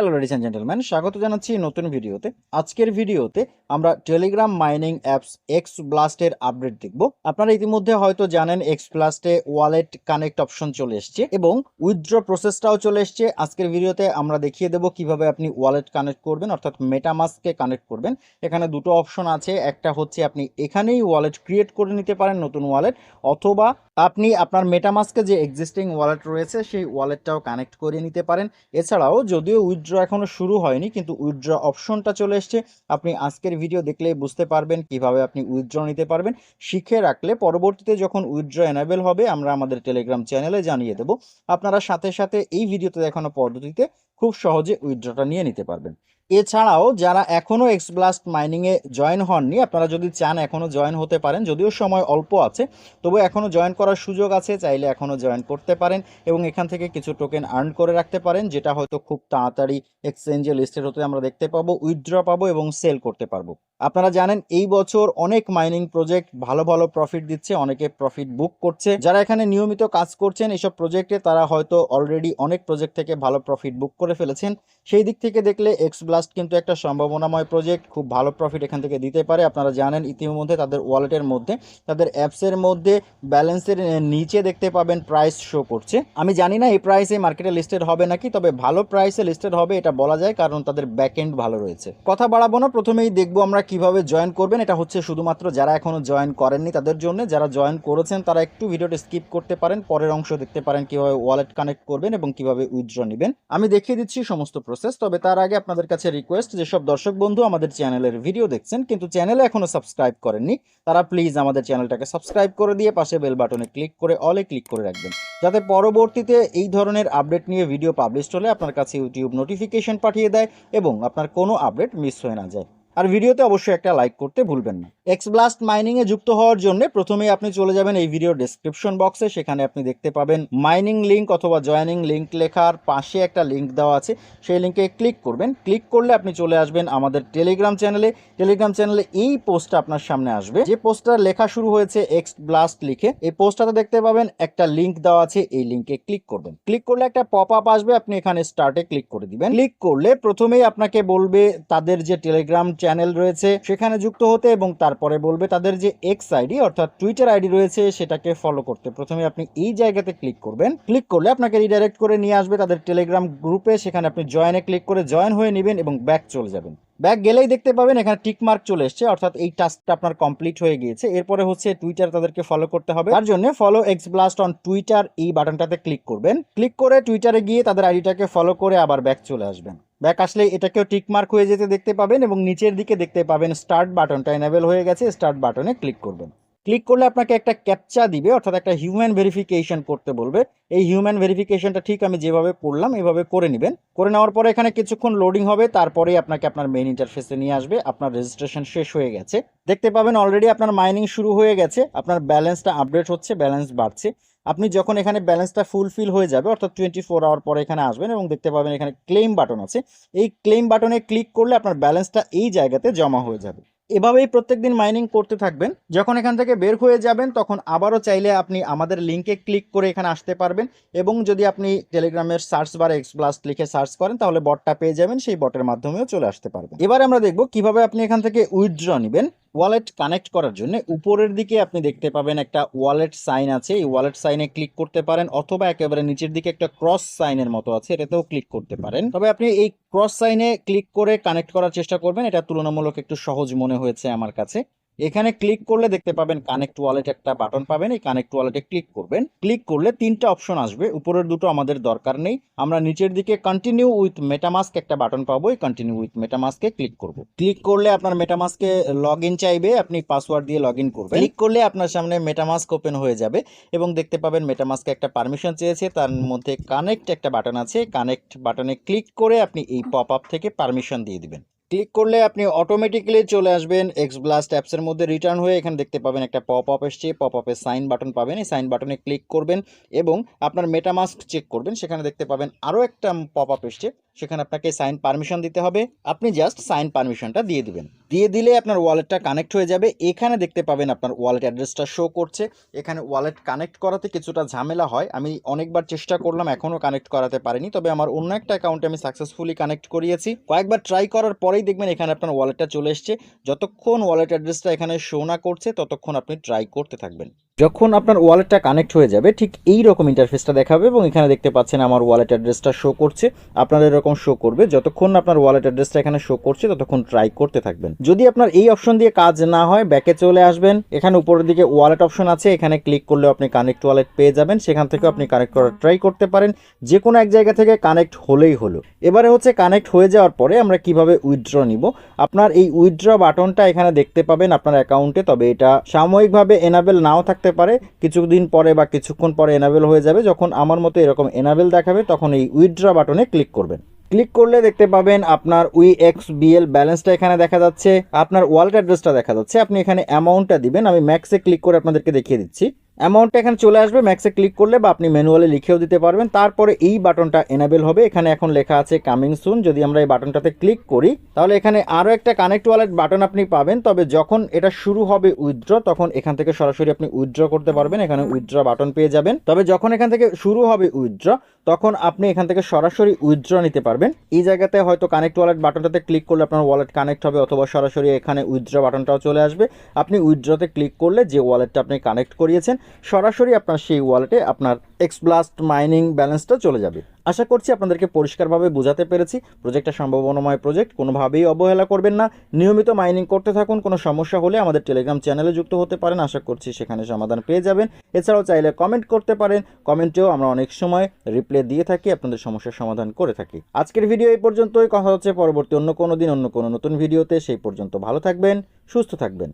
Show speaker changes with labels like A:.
A: Hello ladies and gentleman স্বাগত জানাচ্ছি নতুন ভিডিওতে। আজকের ভিডিওতে আমরা টেলিগ্রাম মাইনিং অ্যাপস এক্স ব্লাস্টের আপডেট দেখব। আপনারা ইতিমধ্যে হয়তো জানেন এক্স ব্লাস্টে ওয়ালেট কানেক্ট অপশন চলে এসছে এবং উইথড্র প্রসেসটাও চলে এসছে। আজকের ভিডিওতে আমরা দেখিয়ে দেব কীভাবে আপনি ওয়ালেট কানেক্ট করবেন, অর্থাৎ মেটামাস্ককে কানেক্ট করবেন। এখানে দুটো অপশন আছে। একটা হচ্ছে আপনি এখানেই ওয়ালেট ক্রিয়েট করে নিতে পারেন নতুন ওয়ালেট অথবা আপনি আপনার মেটামাস্কে যে এক্সিস্টিং ওয়ালেট রয়েছে, সেই ওয়ালেটটাও কানেক্ট করে নিতে পারেন। এছাড়াও যদিও উইথড্র এখনও শুরু হয়নি, কিন্তু উইথড্র অপশনটা চলে এসছে। আপনি আজকের ভিডিও দেখলেই বুঝতে পারবেন কীভাবে আপনি উইথড্র নিতে পারবেন। শিখে রাখলে পরবর্তীতে যখন উইথড্র এনাবেল হবে, আমরা আমাদের টেলিগ্রাম চ্যানেলে জানিয়ে দেব। আপনারা সাথে সাথে এই ভিডিওতে দেখানো পদ্ধতিতে খুব সহজে উইথড্রটা নিয়ে নিতে পারবেন। এছাড়াও যারা এখনও এক্সব্লাস্ট মাইনিংয়ে জয়েন হননি, আপনারা যদি চান এখনও জয়েন হতে পারেন, যদিও সময় অল্প আছে, তবু এখনও জয়েন করার সুযোগ আছে, চাইলে এখনও জয়েন করতে পারেন এবং এখান থেকে কিছু টোকেন আর্ন করে রাখতে পারেন, যেটা হয়তো খুব তাড়াতাড়ি এক্সচেঞ্জে লিস্টের হতে আমরা দেখতে পাবো, উইথড্র পাবো এবং সেল করতে পারব। আপনারা জানেন এই বছর অনেক মাইনিং প্রজেক্ট ভালো ভালো প্রফিট দিচ্ছে, অনেকে প্রফিট বুক করছে। যারা এখানে নিয়মিত কাজ করছেন এইসব প্রজেক্টে তারা হয়তো অলরেডি অনেক প্রজেক্ট থেকে ভালো প্রফিট বুক করে ফেলেছেন। সেই দিক থেকে দেখলে এক্স ব্লাস্ট কিন্তু একটা সম্ভাবনাময় প্রজেক্ট খুব ভালো প্রফিট এখান থেকে দিতে পারে। আপনারা জানেন, ইতিমধ্যে তাদের ওয়ালেটের মধ্যে, তাদের অ্যাপসের মধ্যে ব্যালেন্সের নিচে দেখতে পাবেন প্রাইস শো করছে। আমি জানি না এই প্রাইসে মার্কেটে লিস্টেড হবে নাকি, তবে ভালো প্রাইসে লিস্টেড হবে এটা বলা যায়, কারণ তাদের ব্যাকএন্ড ভালো রয়েছে। কথা বাড়াবো না, প্রথমেই দেখব আমরা কীভাবে জয়েন করবেন। এটা হচ্ছে শুধুমাত্র যারা এখনও জয়েন করেননি তাদের জন্য। যারা জয়েন করেছেন, তারা একটু ভিডিওটা স্কিপ করতে পারেন, পরের অংশ দেখতে পারেন কীভাবে ওয়ালেট কানেক্ট করবেন এবং কীভাবে উইথড্র নেবেন। আমি দেখিয়ে দিচ্ছি সমস্ত প্রসেস তবে তার আগে আপনাদের কাছে রিকোয়েস্ট যেসব দর্শক বন্ধু আমাদের চ্যানেলের ভিডিও দেখছেন, কিন্তু চ্যানেলে এখনও সাবস্ক্রাইব করেননি, তারা প্লিজ আমাদের চ্যানেলটাকে সাবস্ক্রাইব করে দিয়ে পাশে বেল বাটনে ক্লিক করে অলে ক্লিক করে রাখবেন। যাতে পরবর্তীতে এই ধরনের আপডেট নিয়ে ভিডিও পাবলিশ হলে আপনার কাছে ইউটিউব নোটিফিকেশন পাঠিয়ে দেয় এবং আপনার কোনো আপডেট মিস হয়ে না যায়। আর ভিডিওতে অবশ্যই একটা লাইক করতে ভুলবেন না। এক্স ব্লাস্ট মাইনিং এ যুক্ত হওয়ার জন্য প্রথমেই আপনি চলে যাবেন এই ভিডিও ডেসক্রিপশন বক্সে সেখানে আপনি দেখতে পাবেন মাইনিং লিংক অথবা জয়েনিং লিংক লেখার পাশে একটা লিংক দেওয়া আছে। সেই লিংকে ক্লিক করবেন। ক্লিক করলে আপনি চলে আসবেন আমাদের টেলিগ্রাম চ্যানেলে টেলিগ্রাম চ্যানেলে এই পোস্টটা আপনার সামনে আসবে। যে পোস্টটা লেখা শুরু হয়েছে এক্স ব্লাস্ট লিখে, এই পোস্টটাতে দেখতে পাবেন একটা লিংক দেওয়া আছে। এই লিংকে ক্লিক করবেন। ক্লিক করলে একটা পপ আপ আসবে। আপনি এখানে স্টার্টে ক্লিক করে দিবেন। ক্লিক করলে প্রথমেই আপনাকে বলবে তাদের যে টেলিগ্রাম চ্যানেল রয়েছে, সেখানে যুক্ত হতে এবং তারপরে বলবে তাদের যে এক্স আইডি অর্থাৎ টুইটার আইডি রয়েছে, সেটাকে ফলো করতে। প্রথমে আপনি এই জায়গাতে ক্লিক করবেন। ক্লিক করলে আপনাকে রিডাইরেক্ট করে নিয়ে আসবে তাদের টেলিগ্রাম গ্রুপে সেখানে আপনি জয়েনে ক্লিক করে জয়েন হয়ে নেবেন এবং ব্যাক চলে যাবেন। ব্যাক গেলেই দেখতে পাবেন এখানে টিক মার্ক চলে এসছে, অর্থাৎ এই টাস্কটা আপনার কমপ্লিট হয়ে গিয়েছে। এরপরে হচ্ছে টুইটার তাদেরকে ফলো করতে হবে। তার জন্য follow X blast on Twitter এই বাটনটাতে ক্লিক করবেন। ক্লিক করে টুইটারে গিয়ে তাদের আইডিটাকে ফলো করে আবার ব্যাক চলে আসবেন। ব্যাক আসলে এটাকেও টিক মার্ক হয়ে যেতে দেখতে পাবেন এবং নিচের দিকে দেখতে পাবেন স্টার্ট বাটনটা এনাবেল হয়ে গেছে স্টার্ট বাটনে ক্লিক করবেন। ক্লিক করলে আপনাকে একটা ক্যাপচা দিবে, অর্থাৎ একটা হিউম্যান ভেরিফিকেশন করতে বলবে। এই হিউম্যান ভেরিফিকেশনটা ঠিক আমি যেভাবে করলাম এভাবে করে নেবেন। করে নেওয়ার পরে এখানে কিছুক্ষণ লোডিং হবে, তারপরেই আপনাকে আপনার মেইন ইন্টারফেসে নিয়ে আসবে, আপনার রেজিস্ট্রেশন শেষ হয়ে গেছে। দেখতে পাবেন অলরেডি আপনার মাইনিং শুরু হয়ে গেছে, আপনার ব্যালেন্সটা আপডেট হচ্ছে ব্যালেন্স বাড়ছে। আপনি যখন এখানে ব্যালেন্সটা ফুলফিল হয়ে যাবে, অর্থাৎ টোয়েন্টি ফোর আওয়ার পরে এখানে আসবেন এবং দেখতে পাবেন এখানে ক্লেম বাটন আছে, এই ক্লেম বাটনে ক্লিক করলে আপনার ব্যালেন্সটা এই জায়গাতে জমা হয়ে যাবে। এভাবেই প্রত্যেকদিন মাইনিং করতে থাকবেন। যখন এখান থেকে বের হয়ে যাবেন, তখন আবারও চাইলে আপনি আমাদের লিঙ্কে ক্লিক করে এখানে আসতে পারবেন এবং যদি আপনি টেলিগ্রামের সার্চ বারে এক্স ব্লাস্ট লিখে সার্চ করেন, তাহলে বটটা পেয়ে যাবেন, সেই বটের মাধ্যমেও চলে আসতে পারবেন। এবার আমরা দেখব কীভাবে আপনি এখান থেকে উইথড্র নেবেন। ওয়ালেট কানেক্ট করার জন্য উপরের দিকে আপনি দেখতে পাবেন একটা ওয়ালেট সাইন আছে। এই ওয়ালেট সাইনে ক্লিক করতে পারেন অথবা একেবারে নিচের দিকে একটা ক্রস সাইনের মতো আছে, এটাতেও ক্লিক করতে পারেন। তবে আপনি এই ক্রস সাইনে ক্লিক করে কানেক্ট করার চেষ্টা করবেন, এটা তুলনামূলক একটু সহজ মনে হয়েছে আমার কাছে। এখানে ক্লিক করলে দেখতে পাবেন কানেক্ট ওয়ালেট একটা বাটন পাবেন। এই কানেক্ট ওয়ালেটে ক্লিক করবেন। ক্লিক করলে তিনটা অপশন আসবে। উপরের দুটো আমাদের দরকার নেই। আমরা নিচের দিকে কন্টিনিউ উইথ মেটামাস্ক একটা বাটন পাবো। এই কন্টিনিউ উইথ মেটামাস্কে ক্লিক করব। ক্লিক করলে আপনার মেটামাস্কে লগ ইন চাইবে। আপনি পাসওয়ার্ড দিয়ে লগ ইন করবেন। ক্লিক করলে আপনার সামনে মেটামাস্ক ওপেন হয়ে যাবে এবং দেখতে পাবেন মেটামাস্কে একটা পারমিশন চেয়েছে। তার মধ্যে কানেক্ট একটা বাটন আছে। কানেক্ট বাটনে ক্লিক করে আপনি এই পপ আপ থেকে পারমিশন দিয়ে দিবেন। ক্লিক করলে আপনি অটোমেটিক্যালি চলে আসবেন এক্স ব্লাস্ট অ্যাপসের মধ্যে রিটার্ন হয়ে এখানে দেখতে পাবেন একটা পপ আপ এসছে। পপ আপে সাইন বাটন পাবেন। এই সাইন বাটনে ক্লিক করবেন এবং আপনার মেটামাস্ক চেক করবেন। সেখানে দেখতে পাবেন আরও একটা পপ আপ এসছে। সেখানে আপনাকে সাইন পারমিশন দিতে হবে। আপনি জাস্ট সাইন পারমিশনটা দিয়ে দিবেন। দিয়ে দিলে আপনার ওয়ালেটটা কানেক্ট হয়ে যাবে। এখানে দেখতে পাবেন আপনার ওয়ালেট অ্যাড্রেসটা শো করছে। এখানে ওয়ালেট কানেক্ট করাতে কিছুটা ঝামেলা হয়। আমি অনেকবার চেষ্টা করলাম এখনও কানেক্ট করাতে পারিনি। তবে আমার অন্য একটা অ্যাকাউন্টে আমি সাকসেসফুলি কানেক্ট করিয়েছি। কয়েকবার ট্রাই করার পরেই দেখবেন এখানে আপনার ওয়ালেটটা চলে এসছে। যতক্ষণ ওয়ালেট অ্যাড্রেসটা এখানে শো না করছে, ততক্ষণ আপনি ট্রাই করতে থাকবেন। যখন আপনার ওয়ালেটটা কানেক্ট হয়ে যাবে, ঠিক এই রকম ইন্টারফেসটা দেখাবে এবং এখানে দেখতে পাচ্ছেন আমার ওয়ালেট অ্যাড্রেসটা শো করছে। আপনার এরকম শো করবে। যতক্ষণ আপনার ওয়ালেট অ্যাড্রেসটা এখানে শো করছে, ততক্ষণ ট্রাই করতে থাকবেন। যদি আপনার এই অপশন দিয়ে কাজ না হয় ব্যাকে চলে আসবেন। এখানে উপরের দিকে ওয়ালেট অপশন আছে। এখানে ক্লিক করলে আপনি কানেক্ট ওয়ালেট পেয়ে যাবেন। সেখান থেকে আপনি কানেক্ট করার ট্রাই করতে পারেন। যে কোনো এক জায়গা থেকে কানেক্ট হলেই হলো। এবারে হচ্ছে কানেক্ট হয়ে যাওয়ার পরে আমরা কীভাবে উইথড্র নিব? আপনার এই উইথড্র বাটনটা এখানে দেখতে পাবেন আপনার অ্যাকাউন্টে তবে এটা সাময়িকভাবে এনাবেল নাও থাকতে পারে, কিছুদিন পরে বা কিছুক্ষণ পরে এনাবেল হয়ে যাবে। যখন আমার মতো এরকম এনাবেল দেখাবে, তখন এই উইথড্রা বাটনে ক্লিক করবেন। ক্লিক করলে দেখতে পাবেন আপনার উই এক্স বিএল ব্যালেন্সটা এখানে দেখা যাচ্ছে, আপনার ওয়ালেট অ্যাড্রেসটা দেখা যাচ্ছে। আপনি এখানে অ্যামাউন্টটা দিবেন, আমি ম্যাক্সে ক্লিক করে আপনাদেরকে দেখিয়ে দিচ্ছি। অ্যামাউন্টটা এখানে চলে আসবে ম্যাক্সে ক্লিক করলে বা আপনি ম্যানুয়ালি লিখেও দিতে পারবেন। তারপরে এই বাটনটা এনাবেল হবে। এখানে এখন লেখা আছে কামিং সুন যদি আমরা এই বাটনটাতে ক্লিক করি, তাহলে এখানে আরও একটা কানেক্ট ওয়ালেট বাটন আপনি পাবেন। তবে যখন এটা শুরু হবে উইথড্র তখন এখান থেকে সরাসরি আপনি উইথড্র করতে পারবেন। এখানে উইথড্র বাটন পেয়ে যাবেন। তবে যখন এখান থেকে শুরু হবে উইথড্র তখন আপনি এখান থেকে সরাসরি উইথড্র নিতে পারবেন। এই জায়গাতে হয়তো কানেক্ট ওয়ালেট বাটনটাতে ক্লিক করলে আপনার ওয়ালেট কানেক্ট হবে অথবা সরাসরি এখানে উইথড্র বাটনটাও চলে আসবে। আপনি উইথড্রতে ক্লিক করলে যে ওয়ালেটটা আপনি কানেক্ট করিয়েছেন, সরাসরি আপনার সেই ওয়ালেটে আপনার এক্সব্লাস্ট মাইনিং ব্যালেন্সটা চলে যাবে। আশা করছি আপনাদেরকে পরিষ্কারভাবে বোঝাতে পেরেছি। প্রজেক্টটা সম্ভাবনাময় প্রজেক্ট কোনোভাবেই অবহেলা করবেন না। নিয়মিত মাইনিং করতে থাকুন, কোনো সমস্যা হলে আমাদের টেলিগ্রাম চ্যানেলে যুক্ত হতে পারেন। আশা করছি সেখানে সমাধান পেয়ে যাবেন। এছাড়াও চাইলে কমেন্ট করতে পারেন। কমেন্টেও আমরা অনেক সময় রিপ্লাই দিয়ে থাকি, আপনাদের সমস্যার সমাধান করে থাকি। আজকের ভিডিও এই পর্যন্তই। কথা হচ্ছে পরবর্তী অন্য কোনো দিন, অন্য কোনো নতুন ভিডিওতে সেই পর্যন্ত ভালো থাকবেন, সুস্থ থাকবেন।